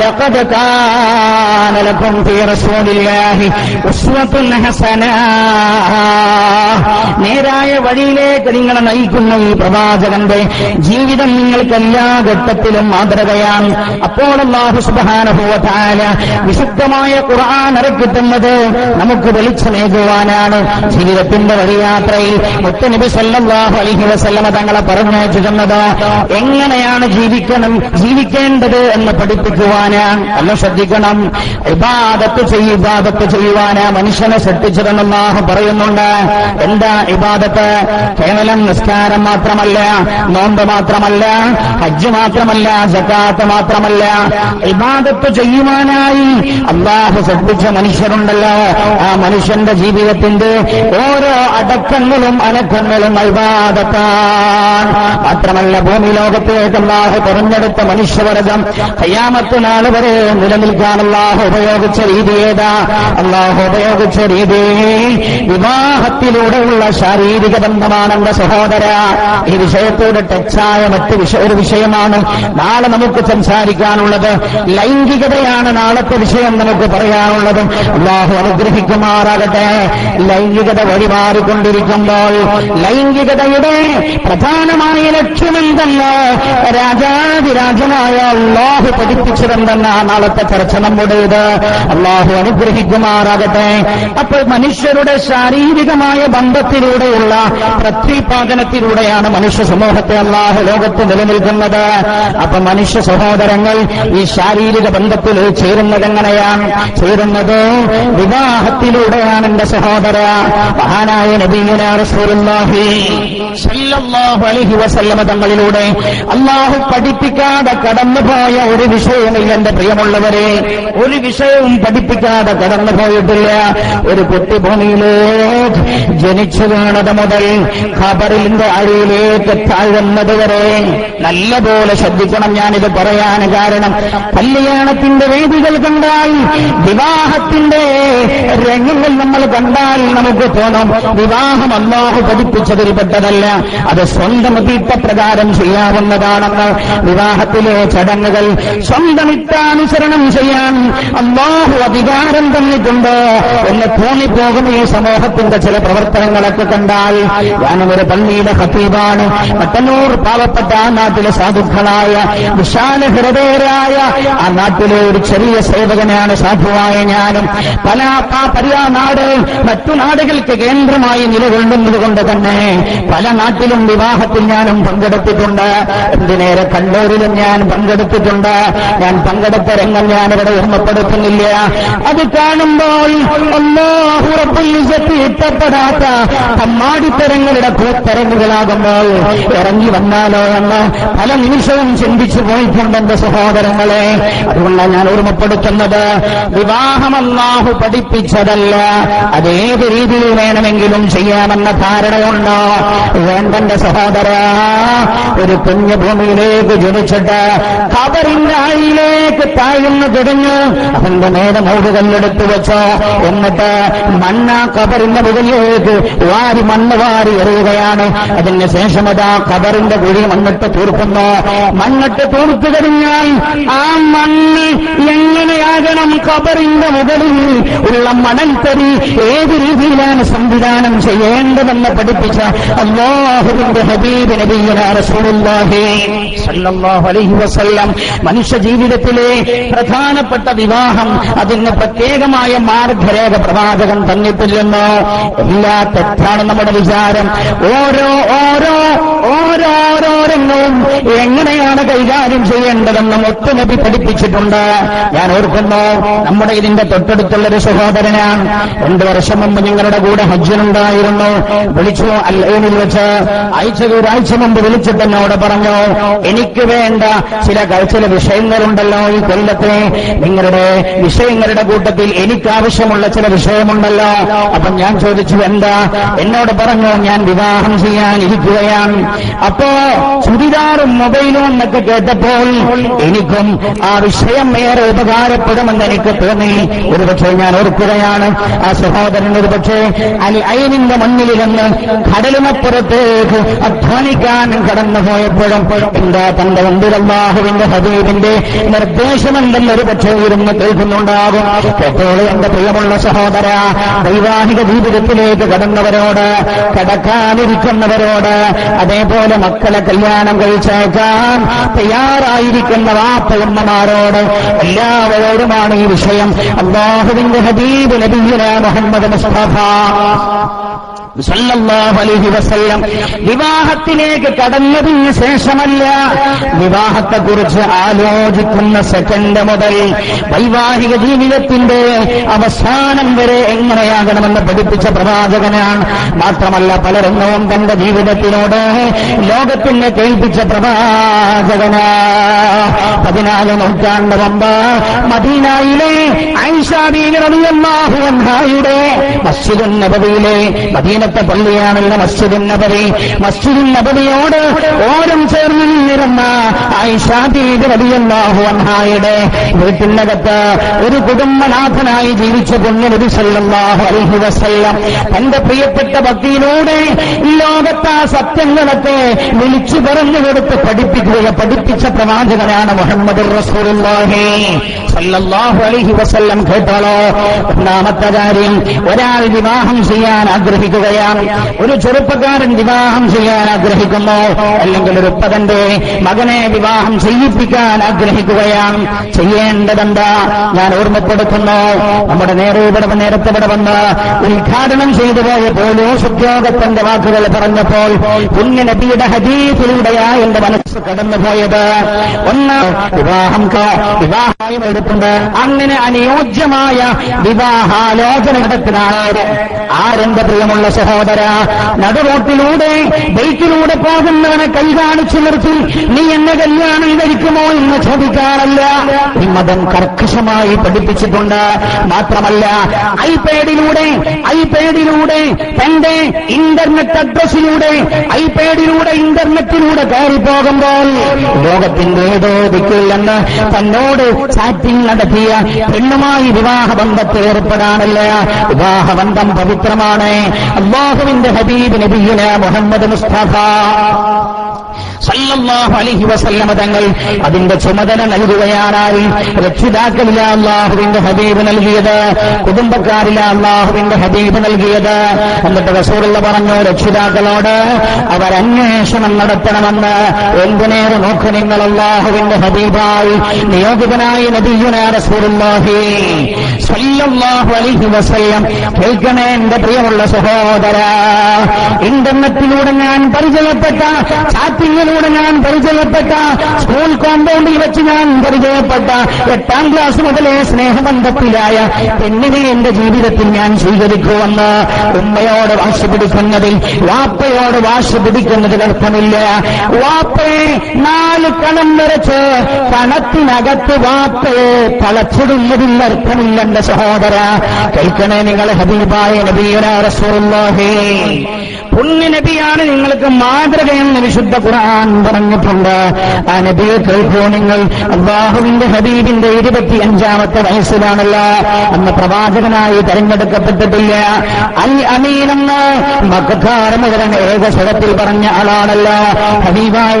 ലഖദ് لكم في رسول റസൂലില്ലാഹി أسوة ഹസന നേരായ വഴിയിലേക്ക് നിങ്ങളെ നയിക്കുന്ന ഈ പ്രവാചകന്റെ ജീവിതം നിങ്ങൾക്ക് എല്ലാ ഘട്ടത്തിലും മാതൃകയാണ് അപ്പോൾ വ തആല വിശുദ്ധമായ ഖുർആൻ ഇറക്കിത്തുന്നത് നമുക്ക് വെളിച്ചമേകുവാനാണ്. ജീവിതത്തിന്റെ വഴിയാത്രയിൽ മുത്തനബി സല്ലല്ലാഹു അലൈഹി വസല്ലമ തങ്ങളെ പറഞ്ഞു തന്നത് എങ്ങനെയാണ് ജീവിക്കണം ജീവിക്കേണ്ടത് എന്ന് പഠിപ്പിക്കുവാനാണ് അല്ല ശ്രദ്ധിക്കണം. ഇബാദത്ത് ചെയ്യ ഇബാദത്ത് ചെയ്യുവാന് മനുഷ്യനെ സൃഷ്ടിച്ചതെന്ന് പറയുന്നുണ്ട്. എന്താ ഇബാദത്ത്? കേവലം നിസ്കാരം മാത്രമല്ല നോമ്പ് മാത്രമല്ല ഹജ്ജ് മാത്രമല്ല സക്കാത്ത് മാത്രമല്ല. ഇബാദത്ത് ചെയ്യുവാനായി അള്ളാഹു ശ്രദ്ധിച്ച മനുഷ്യരുണ്ടല്ലോ. ആ മനുഷ്യന്റെ ജീവിതത്തിന്റെ ഓരോ അടക്കങ്ങളും അനക്കങ്ങളും ഇബാദത്ത മാത്രമല്ല ഭൂമി ലോകത്തിലേക്ക് അള്ളാഹു തെരഞ്ഞെടുത്ത മനുഷ്യവർഗം കയ്യാമത്ത് നാൾ വരെ നിലനിൽക്കാൻ അള്ളാഹു ഉപയോഗിച്ച രീതി ഏതാ? അള്ളാഹു ഉപയോഗിച്ച രീതി വിവാഹത്തിലൂടെയുള്ള ശാരീരിക ബന്ധമാണ് എന്റെ സഹോദര. ഈ വിഷയത്തോട് ടച്ചായ മറ്റ് ഒരു വിഷയമാണ് നാളെ നമുക്ക് സംസാരിക്കാനുള്ളത്. ലൈംഗികതയാണ് നാളത്തെ വിഷയം നമുക്ക് പറയാനുള്ളത്. അള്ളാഹു അനുഗ്രഹിക്കുമാറാകട്ടെ. ലൈംഗികത വഴിമാറിക്കൊണ്ടിരിക്കുമ്പോൾ ലൈംഗികതയുടെ പ്രധാനമായ ലക്ഷ്യമെന്തല്ല? രാജാതിരാജനായ അള്ളാഹു പഠിപ്പിച്ചതെന്തല്ല നാളത്തെ ചർച്ച നമ്മുടേത് അള്ളാഹു അനുഗ്രഹിക്കുമാറാകട്ടെ. അപ്പോൾ മനുഷ്യരുടെ ശാരീരികമായ ബന്ധത്തിലൂടെയുള്ള പ്രത്യുപാദനത്തിലൂടെയാണ് മനുഷ്യ സമൂഹത്തെ അള്ളാഹു ലോകത്ത് നിലനിൽക്കുന്നത്. അപ്പൊ മനുഷ്യ സഹോദരങ്ങൾ ഈ ശാരീരിക ബന്ധത്തിൽ ചേരുന്നത് എങ്ങനെയാണ്? ചേരുന്നത് വിവാഹത്തിലൂടെയാണ് എന്റെ സഹോദര. മഹാനായ നബീന റസൂലുള്ളാഹി സല്ലല്ലാഹു അലൈഹി വസല്ലമ തങ്ങളിലൂടെ അള്ളാഹു പഠിപ്പിക്കാതെ കടന്നുപോയ ഒരു എന്റെ പ്രിയമുള്ളവരെ ഒരു വിഷയവും പഠിപ്പിക്കാതെ കടന്നു പോയിട്ടില്ല ഒരു കുട്ടി ഭൂമിയിലേക്ക് ജനിച്ചു വീണത് മുതൽ ഖബറിന്റെ അടിയിലേക്ക് താഴുന്നത് വരെ. നല്ലപോലെ ശ്രദ്ധിക്കണം ഞാനിത് പറയാൻ കാരണം കല്യാണത്തിന്റെ വേദികൾ കണ്ടാൽ വിവാഹത്തിന്റെ രംഗങ്ങൾ നമ്മൾ കണ്ടാൽ നമുക്ക് തോന്നും വിവാഹം അള്ളാഹു പഠിപ്പിച്ചതിൽ പെട്ടതല്ല. അത് സ്വന്തം തീട്ടപ്രകാരം ചെയ്യാവുന്നതാണെന്ന് വിവാഹത്തിലെ ചടങ്ങുകൾ സ്വന്തം ഇഷ്ടാനുസരണം ചെയ്യാൻ അള്ളാഹു അധികാരം തന്നിട്ടുണ്ട് എന്ന് തോന്നിപ്പോകുന്ന ഈ സമൂഹത്തിന്റെ ചില പ്രവർത്തനങ്ങളൊക്കെ കണ്ടാൽ ഞാനും ഒരു പള്ളിയിലെ ഹത്തീബാണ് മട്ടന്നൂർ പാവപ്പെട്ട ആ നാട്ടിലെ സാധുക്കളായ വിശാല ഹൃദയരായ ആ നാട്ടിലെ ഒരു ചെറിയ സേവകനാണ് സാധുവായ ഞാനും. പല പര്യാ നാട് മറ്റു നാടുകൾക്ക് കേന്ദ്രമായി നിലകൊള്ളുന്നത് കൊണ്ട് തന്നെ പല നാട്ടിലും വിവാഹത്തിൽ ഞാനും പങ്കെടുത്തിട്ടുണ്ട്. എന്തിനേറെ കണ്ണൂരിലും ഞാൻ പങ്കെടുത്തിട്ടുണ്ട്. ഞാൻ പങ്കെടുത്ത രംഗം ഞാനിവിടെ ഓർമ്മപ്പെടുത്തുന്നില്ല. അത് കാണുമ്പോൾ അല്ലാഹു റബ്ബുൽ ഇസ്സത്ത് ഇഷ്ടപ്പെടാത്ത കമ്മാടിത്തരങ്ങളുടെ കൂത്തരങ്ങുകളാകുമ്പോൾ ഇറങ്ങി വന്നാലോ എന്ന് പല നിമിഷവും ചിന്തിച്ചു പോയിട്ടുണ്ട് എന്റെ സഹോദരങ്ങളെ. അതുകൊണ്ടാണ് ഞാൻ ഓർമ്മപ്പെടുത്തുന്നത്. വിവാഹം അല്ലാഹു പഠിപ്പിച്ചതല്ല. അതേത് രീതിയിൽ വേണമെങ്കിലും ചെയ്യാമെന്ന ധാരണയുണ്ടോ? വേണ്ടെന്റെ സഹോദര ഒരു പുണ്യഭൂമിയിലേക്ക് ഭൂമിയിലേക്ക് ജനിച്ചിട്ട് കബറിന്റെ ആയിലേക്ക് തുടങ്ങി അതിന്റെ അവന്റെ നേരെ മൂടുകല്ലെടുത്തു വെച്ചോ. എന്നിട്ട് മണ്ണ കബറിന്റെ മുകളിലേക്ക് വാരി മണ്ണ് വാരി എറിയുകയാണ്. അതിന് ശേഷം അതാ കബറിന്റെ കുഴി മണ്ണിട്ട് തീർക്കുന്നു. മണ്ണിട്ട് തീർത്തു കഴിഞ്ഞാൽ ആ മണ്ണ് എങ്ങനെയാകണം കബറിന്റെ മുകളിൽ? ഉള്ള മണൽത്തരി ഏത് രീതിയിലാണ് സംവിധാനം ചെയ്യേണ്ടതെന്ന് പഠിപ്പിച്ച അള്ളാഹുവിന്റെ ഹബീബ് വസല്ലം. മനുഷ്യ ജീവിതത്തിലെ പ്രധാനപ്പെട്ട വിവാഹം അതിന് പ്രത്യേകമായ മാർഗരേഖ പ്രവാചകൻ തന്നിട്ടില്ലെന്നോ? എല്ലാ തെറ്റാണ് നമ്മുടെ വിചാരം. ഓരോ ഓരോ ഓരോരോ രംഗവും എങ്ങനെയാണ് കൈകാര്യം ചെയ്യേണ്ടതെന്ന് ഒത്തുനബി പഠിപ്പിച്ചിട്ടുണ്ട്. ഞാൻ ഓർക്കുന്നു നമ്മുടെ ഇതിന്റെ തൊട്ടടുത്തുള്ള ഒരു സഹോദരനാണ്. രണ്ടു വർഷം മുമ്പ് നിങ്ങളുടെ കൂടെ ഹജ്ജിനുണ്ടായിരുന്നു. വിളിച്ചു അല്ലയിൽ വെച്ച് ആഴ്ച ഒരാഴ്ച മുമ്പ് വിളിച്ചിട്ട് എന്നോട് പറഞ്ഞു എനിക്ക് വേണ്ട ചില ചില വിഷയങ്ങളുണ്ടല്ലോ ഈ കൊല്ലത്തെ. നിങ്ങളുടെ വിഷയങ്ങളുടെ കൂട്ടത്തിൽ എനിക്ക് ആവശ്യമുള്ള ചില വിഷയമുണ്ടല്ലോ. അപ്പം ഞാൻ ചോദിച്ചു എന്താ? എന്നോട് പറഞ്ഞു ഞാൻ വിവാഹം ചെയ്യാൻ ഇരിക്കുകയാണ് അപ്പോ ചുരിദാറും മൊബൈലും എന്നൊക്കെ കേട്ടപ്പോൾ എനിക്കും ആ വിഷയം ഏറെ ഉപകാരപ്പെടുമെന്ന് എനിക്ക് തോന്നി. ഒരുപക്ഷെ ഞാൻ ഓർക്കുകയാണ്. ആ സഹോദരൻ ഒരുപക്ഷെ അലി അയനിന്റെ മണ്ണിലിരുന്ന് കടലിനപ്പുറത്തേക്ക് അധ്വാനിക്കാൻ കടന്നു പോയപ്പോഴും എന്താ തന്റെ അള്ളാഹുവിന്റെ ഹബീബിന്റെ നിർദ്ദേശമെന്തെന്ന് ഒരു പക്ഷേ ഇരുന്ന് കേൾക്കുന്നുണ്ടാകും. എപ്പോഴും എന്റെ പ്രിയമുള്ള സഹോദര വൈവാഹിക ജീവിതത്തിലേക്ക് കടന്നവരോട് കിടക്കാനിരിക്കുന്നവരോട് അതേപോലെ മക്കളെ കല്യാണം കഴിച്ചേക്കാൻ തയ്യാറായിരിക്കുന്ന വാപ്പയമ്മമാരോട് എല്ലാവരോടുമാണ് ഈ വിഷയം. അള്ളാഹുവിന്റെ ഹബീബ് നബീന മുഹമ്മദ് മുസ്തഫ. വിവാഹത്തിലേക്ക് കടന്നതിന് ശേഷമല്ല വിവാഹത്തെക്കുറിച്ച് ആലോചിക്കുന്ന സെക്കൻഡ് മുതൽ വൈവാഹിക ജീവിതത്തിന്റെ അവസാനം വരെ എങ്ങനെയാകണമെന്ന് പഠിപ്പിച്ച പ്രവാചകനാണ്. മാത്രമല്ല പലരെണ്ണവും തന്റെ ജീവിതത്തിനോട് ലോകത്തിനെ കേൾപ്പിച്ച പ്രവാചകനാ. പതിനാല് നൂറ്റാണ്ട് മുമ്പ് മദീനയിലെ ഐഷാബിയുടെ മസ്ജിദുൻ നബവിയിലെ മദീനത്തെ പള്ളിയാണല്ലോ മസ്ജിദുൻ നബവി. മസ്ജിദുൻ നബവിയോട് ഓരം ചേർന്ന് നിന്നിരുന്ന അൻഹായുടെ വീട്ടിനകത്ത് ഒരു കുടുംബനാഥനായി ജീവിച്ച പുണ്യനബി സല്ലല്ലാഹു അലൈഹി തന്റെ പ്രിയപ്പെട്ട ഭക്തിയിലൂടെ ആ സത്യങ്ങളൊക്കെ വിളിച്ചു പറഞ്ഞു കൊടുത്ത് പഠിപ്പിക്കുക പഠിപ്പിച്ച പ്രവാചകനാണ് മുഹമ്മദ് റസൂലുള്ളാഹി സല്ലല്ലാഹു അലൈഹി വസല്ലം. ഒന്നാമത്തെ കാര്യം ഒരാൾ വിവാഹം ചെയ്യാൻ ആഗ്രഹിക്കുകയാണ് ഒരു ചെറുപ്പക്കാരൻ വിവാഹം ചെയ്യാൻ ആഗ്രഹിക്കുന്നു. അല്ലെങ്കിൽ ഒരു ഉപ്പതന്റെ മകനെ വിവാഹം ചെയ്യിപ്പിക്കാൻ ആഗ്രഹിക്കുകയാണ്. ചെയ്യേണ്ടതെന്താ? ഞാൻ ഓർമ്മപ്പെടുത്തുന്നു. നമ്മുടെ നേരെ ഇവിടെ നേരത്തെ ഇവിടെ വന്ന് ഉദ്ഘാടനം ചെയ്തു പോയ പോലീസ് ഉദ്യോഗസ്ഥന്റെ വാക്കുകൾ പറഞ്ഞപ്പോൾ പുണ്യ നബിയുടെ എന്റെ മനസ്സ് കടന്നുപോയത്. ഒന്ന് വിവാഹം വിവാഹമായി എടുത്തുണ്ട് അങ്ങനെ അനുയോജ്യമായ വിവാഹാലോചന നടത്തിനാണ് ആരെന്റെ പ്രിയമുള്ള സഹോദര നടുറോട്ടിലൂടെ ബൈക്കിലൂടെ പോകുന്നവനെ കൈ കാണിച്ചു നിർത്തി നീ എന്നെ കല്യാണം കഴിക്കുമോ? എന്ന് ചോദിക്കാറല്ല. ഈ മതം കർക്കശമായി പഠിപ്പിച്ചിട്ടുണ്ട്. മാത്രമല്ല ഐപാഡിലൂടെ ഐപാഡിലൂടെ തന്റെ ഇന്റർനെറ്റ് അഡ്രസ്സിലൂടെ ഐപാഡിലൂടെ കയറി പോകുമ്പോൾ ലോകത്തിന്റെ ഏതോ ദിക്കില്ലെന്ന് തന്നോട് ചാറ്റിംഗ് നടത്തിയ പെണ്ണുമായി വിവാഹബന്ധത്തിൽ ഏർപ്പെടാനല്ല? വിവാഹബന്ധം പവിത്രമാണ്. അള്ളാഹുവിന്റെ ഹബീബ് നബീന മുഹമ്മദ് മുസ്തഫ. സല്ലല്ലാഹു അലൈഹി വസല്ലമ തങ്ങൾ അതിന്റെ ചുമതല നൽകുകയാണായി രക്ഷിതാക്കളില അള്ളാഹുവിന്റെ ഹബീബ് നൽകിയത്. കുടുംബക്കാരില അള്ളാഹുവിന്റെ ഹബീബ് നൽകിയത്. എന്നിട്ട് റസൂറുള്ള പറഞ്ഞു രക്ഷിതാക്കളോട് അവർ അന്വേഷണം നടത്തണമെന്ന്. എന്തിനേറെ നോക്ക് നിങ്ങൾ അള്ളാഹുവിന്റെ ഹബീബായി നിയോഗിതനായി നബിയുന റസൂറുല്ലാഹി സല്ലല്ലാഹു അലൈഹി വസല്ലം. കേൾക്കണേ എന്റെ പ്രിയമുള്ള സഹോദര ഇന്റർനെറ്റിലൂടെ ഞാൻ പരിചയപ്പെട്ട ചാറ്റിങ്ങിലൂടെ ഞാൻ പരിചയപ്പെട്ട സ്കൂൾ കോമ്പൗണ്ടിൽ വെച്ച് ഞാൻ പരിചയപ്പെട്ട എട്ടാം ക്ലാസ് മുതലേ സ്നേഹബന്ധത്തിലായ പെണ്ണിനെ എന്റെ ജീവിതത്തിൽ ഞാൻ സ്വീകരിക്കുമെന്ന് ഉമ്മയോട് വാശി പിടിക്കുന്നതിൽ വാപ്പയോട് വാശി പിടിക്കുന്നതിൽ അർത്ഥമില്ല. വാപ്പയെ നാല് കണം വരച്ച് കണത്തിനകത്ത് വാപ്പയെ തളച്ചിടുന്നതിൽ അർത്ഥമില്ല എന്റെ സഹോദര. കേൾക്കണേ നിങ്ങൾ ഹബീബായ നബീന റസൂലുള്ളാഹി. പുണ്യ നബിയാണ് നിങ്ങൾക്ക് മാതൃകയെന്ന് വിശുദ്ധ ഖുർആൻ പറഞ്ഞിട്ടുണ്ട് ആ നബിയെ കേൾക്കൂ നിങ്ങൾ? അള്ളാഹുവിന്റെ ഹബീബിന്റെ ഇരുപത്തി അഞ്ചാമത്തെ വയസ്സിലാണല്ലോ. അന്ന് പ്രവാചകനായി തെരഞ്ഞെടുക്കപ്പെട്ടിട്ടില്ല. അൽ അമീനെന്ന് മക്കാരം മക്കാര ഏക പറഞ്ഞ ആളാണല്ലോ. ഹബീബായ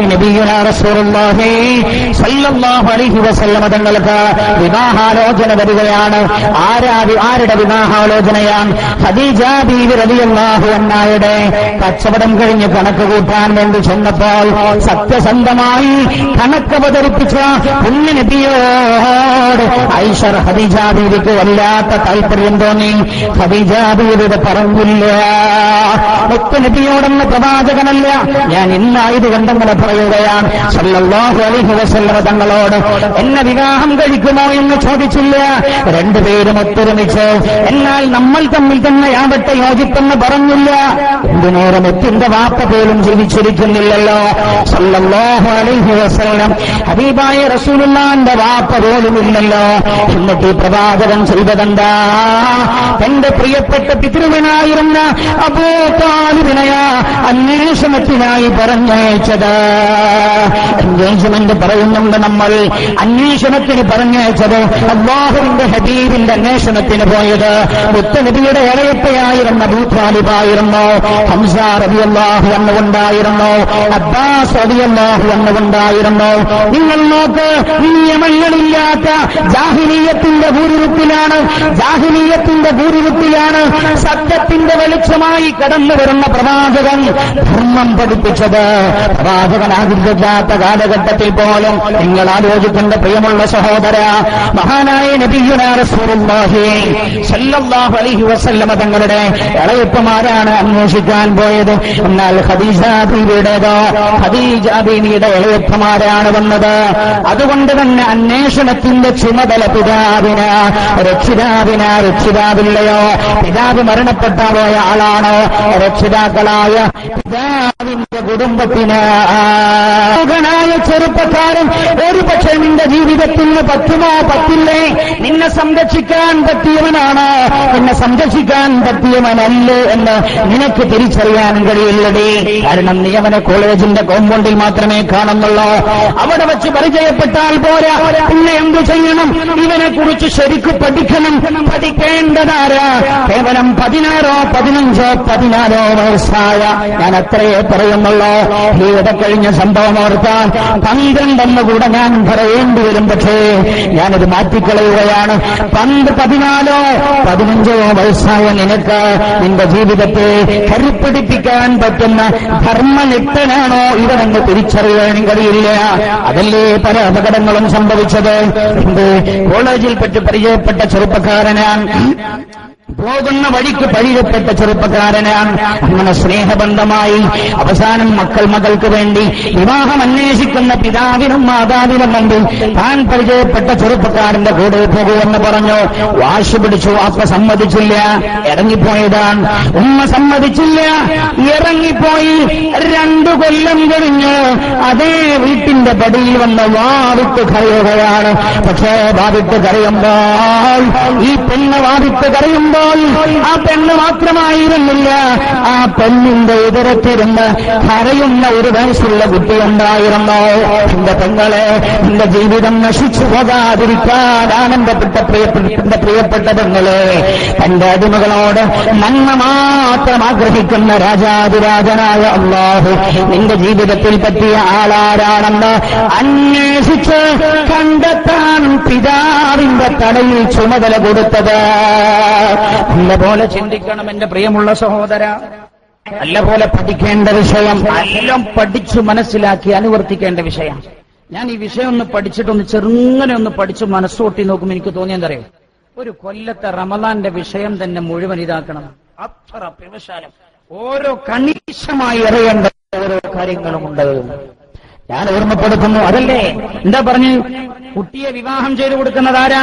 സല്ലല്ലാഹു അലൈഹി വസല്ലമ തങ്ങൾക്ക് വിവാഹാലോചന വരികയാണ്. ആരാ ആരുടെ വിവാഹാലോചനയാണ്? ഹദീജാ ബീവി റബിയല്ലാഹു അൻഹായുടെ കച്ചവടം കഴിഞ്ഞ് കണക്ക് കൂട്ടാൻ വേണ്ടി ചെന്നപ്പോൾ സത്യസന്ധമായി കണക്ക് അവതരിപ്പിച്ച പുണ്യനബിയോട് ഐഷർ ഖദീജ ബീവിക്ക് വല്ലാത്ത താല്പര്യം തോന്നി. ഖദീജ പറമ്പില്ല പറഞ്ഞില്ല. മുത്ത് നബിയോടെന്ന പ്രവാചകനല്ല. ഞാൻ ഇന്നായത് കണ്ടെങ്ങനെ പറയുകയാണ്. സല്ലല്ലാഹു അലൈഹി തങ്ങളോട് എന്നെ വിവാഹം കഴിക്കുമോ എന്ന് ചോദിച്ചില്ല. രണ്ടുപേരും ഒത്തൊരുമിച്ച്. എന്നാൽ നമ്മൾ തമ്മിൽ തന്നെ ആവട്ടെ യോജിപ്പെന്ന് പറഞ്ഞില്ല. എന്തിനേരം എത്തിന്റെ വാപ്പ പോലും ജീവിച്ചിരിക്കുന്നില്ലല്ലോ. സല്ലല്ലാഹു അലൈഹി വസല്ലം. ഹബീബായ റസൂലുള്ളാന്റെ വാപ്പ പോലുമില്ലല്ലോ. എന്നിട്ട് ഈ പ്രവാചകൻ ചെയ്തതെന്താ? തന്റെ പ്രിയപ്പെട്ട പിതൃവനായിരുന്ന അബൂ താലിബിനെയാ അന്വേഷണത്തിനായി പറഞ്ഞയച്ചത്. എൻഗേജ്മെന്റ് പറയുന്നുണ്ട് നമ്മൾ. അന്വേഷണത്തിന് പറഞ്ഞയച്ചത് അള്ളാഹുവിന്റെ ഹബീബിന്റെ അന്വേഷണത്തിന് പോയത്. മുത്തനബിയുടെ ഇളയപ്പയായിരുന്ന ബൂത്വാലിബായിരുന്നു ഹംസ റബി അള്ളാഹു എന്നുകൊണ്ടായിരുന്നു അബ്ബാസ് റബി അള്ളാഹു എന്നുകൊണ്ടായിരുന്നു നിങ്ങൾ നോക്ക് നിയമങ്ങളില്ലാത്ത ജാഹിനീയത്തിന്റെ ഭൂരിരുത്തിലാണ് ജാഹിനീയത്തിന്റെ ഭൂരിരുത്തിലാണ് സത്യത്തിന്റെ വെളിച്ചമായി കടന്നു വരുന്ന പ്രവാചകൻ ധർമ്മം പഠിപ്പിച്ചത്. പ്രവാചകനാകില്ലാത്ത കാലഘട്ടത്തിൽ പോലും നിങ്ങൾ ആലോചിക്കേണ്ട പ്രിയമുള്ള സഹോദര മഹാനായ അലൈഹി വസല്ലമ തങ്ങളുടെ ഇളയപ്പമാരാണ് അന്വേഷിക്കാൻ പോയത്. എന്നാൽ ഖദീജ ബീവിയുടേതോ ഖദീജ ബീവിയുടെ ഇളയപ്പമാരാണ് വന്നത്. അതുകൊണ്ട് തന്നെ അന്വേഷണത്തിന്റെ ചുമതല പിതാവിന് രക്ഷിതാവിന് രക്ഷിതാവില്ലയോ? പിതാവ് മരണപ്പെട്ട പോയ ആളാണോ? രക്ഷിതാക്കളായ പിതാവിന്റെ കുടുംബത്തിന്. ായ ചെറുപ്പക്കാരൻ ഒരു പക്ഷേ നിന്റെ ജീവിതത്തിൽ പറ്റുമോ? പറ്റില്ലേ? നിന്നെ സംരക്ഷിക്കാൻ പറ്റിയവനാണ്. നിന്നെ സംരക്ഷിക്കാൻ പറ്റിയവനല്ലേ എന്ന് നിനക്ക് തിരിച്ചറിയാൻ കഴിയില്ലടേ. കാരണം നീ അവനെ കോളേജിന്റെ കോമ്പൗണ്ടിൽ മാത്രമേ കാണുന്നുള്ളൂ. അവിടെ വെച്ച് പരിചയപ്പെട്ടാൽ പോരാ. പിന്നെ എന്തു ചെയ്യണം? ഇവനെ കുറിച്ച് ശരിക്ക് പഠിക്കണം. പഠിക്കേണ്ടതാരാ? കേവലം പതിനാറോ പതിനഞ്ചോ പതിനാലോ വയസ്സായ ഞാൻ അത്രയേ പറയുന്നുള്ളൂ? ഇവിടെ കഴിഞ്ഞ സംഭവം ഓർത്താൽ പന്ത്രണ്ടെന്ന് കൂടെ ഞാൻ പറയേണ്ടി വരും. പക്ഷേ ഞാനത് മാറ്റിക്കളയുകയാണ്. പന്ത് പതിനാലോ? പതിനഞ്ചോ വയസ്സായ നിനക്ക് നിന്റെ ജീവിതത്തെ കരുപ്പിടിപ്പിക്കാൻ പറ്റുന്ന ധർമ്മനിട്ടനാണോ ഇവനെന്ന് തിരിച്ചറിയാനും കഴിയില്ല. അതല്ലേ പല അപകടങ്ങളും സംഭവിച്ചത്? എന്ത്? കോളേജിൽ പറ്റി പരിചയപ്പെട്ട ചെറുപ്പക്കാരനാണ് പോകുന്ന വഴിക്ക് പരിചയപ്പെട്ട ചെറുപ്പക്കാരനാണ്. അങ്ങനെ സ്നേഹബന്ധമായി അവസാനം മക്കൾ മകൾക്ക് വേണ്ടി വിവാഹം അന്വേഷിക്കുന്ന പിതാവിനും മാതാവിനും മുമ്പിൽ താൻ പരിചയപ്പെട്ട ചെറുപ്പക്കാരന്റെ കൂടെ പോകുമെന്ന് പറഞ്ഞു. വാശി പിടിച്ചു അപ്പ സമ്മതിച്ചില്ല ഇറങ്ങിപ്പോയതാണ്. ഉമ്മ സമ്മതിച്ചില്ല ഇറങ്ങിപ്പോയി രണ്ടു കൊല്ലം കഴിഞ്ഞു അതേ വീട്ടിന്റെ പടിയിൽ വന്ന് വാവിട്ട് കരയുകയാണ്. പക്ഷേ വാവിട്ട് കരയുമ്പോൾ ഈ പെണ്ണ് വാവിട്ട് കരയുമ്പോൾ ആ പെണ്ണ് മാത്രമായിരുന്നില്ല. ആ പെണ്ണിന്റെ ഉദരത്തിരുന്ന് കരയുന്ന ഒരു വയസ്സുള്ള കുട്ടിയുണ്ടായിരുന്നു. എന്റെ പെങ്ങളെ എന്റെ ജീവിതം നശിച്ചു പോകാതിരിക്കാൻ ആനന്ദപ്പെട്ട പ്രിയപ്പെട്ട എന്റെ പ്രിയപ്പെട്ട പെങ്ങളെ തന്റെ അടിമകളോട് നന്മ മാത്രം ആഗ്രഹിക്കുന്ന രാജാതിരാജനായ അള്ളാഹു നിന്റെ ജീവിതത്തിൽ പറ്റിയ ആളാരാണെന്ന് അന്വേഷിച്ച് കണ്ടെത്താൻ പിതാവിന്റെ തലയിൽ ചുമതല കൊടുത്തത്. നല്ല പോലെ ചിന്തിക്കണം എന്റെ പ്രിയമുള്ള സഹോദര. നല്ല പോലെ പഠിക്കേണ്ട വിഷയം എല്ലാം പഠിച്ചു മനസ്സിലാക്കി അനുവർത്തിക്കേണ്ട വിഷയം. ഞാൻ ഈ വിഷയം ഒന്ന് പഠിച്ചിട്ടൊന്ന് ചെറുങ്ങനെ ഒന്ന് പഠിച്ച് മനസ്സോട്ടി നോക്കുമ്പോൾ എനിക്ക് തോന്നിയെന്തറിയോ ഒരു കൊല്ലത്തെ റമദാന്റെ വിഷയം തന്നെ മുഴുവൻ ഇതാക്കണം. അത്ര വ്യവസായം ഓരോ കണീശമായി അറിയേണ്ട ഓരോ കാര്യങ്ങളുമുണ്ട് ഞാൻ ഓർമ്മപ്പെടുത്തുന്നു. അതല്ലേ? എന്താ പറഞ്ഞു? കുട്ടിയെ വിവാഹം ചെയ്തു കൊടുക്കുന്നത് ആരാ?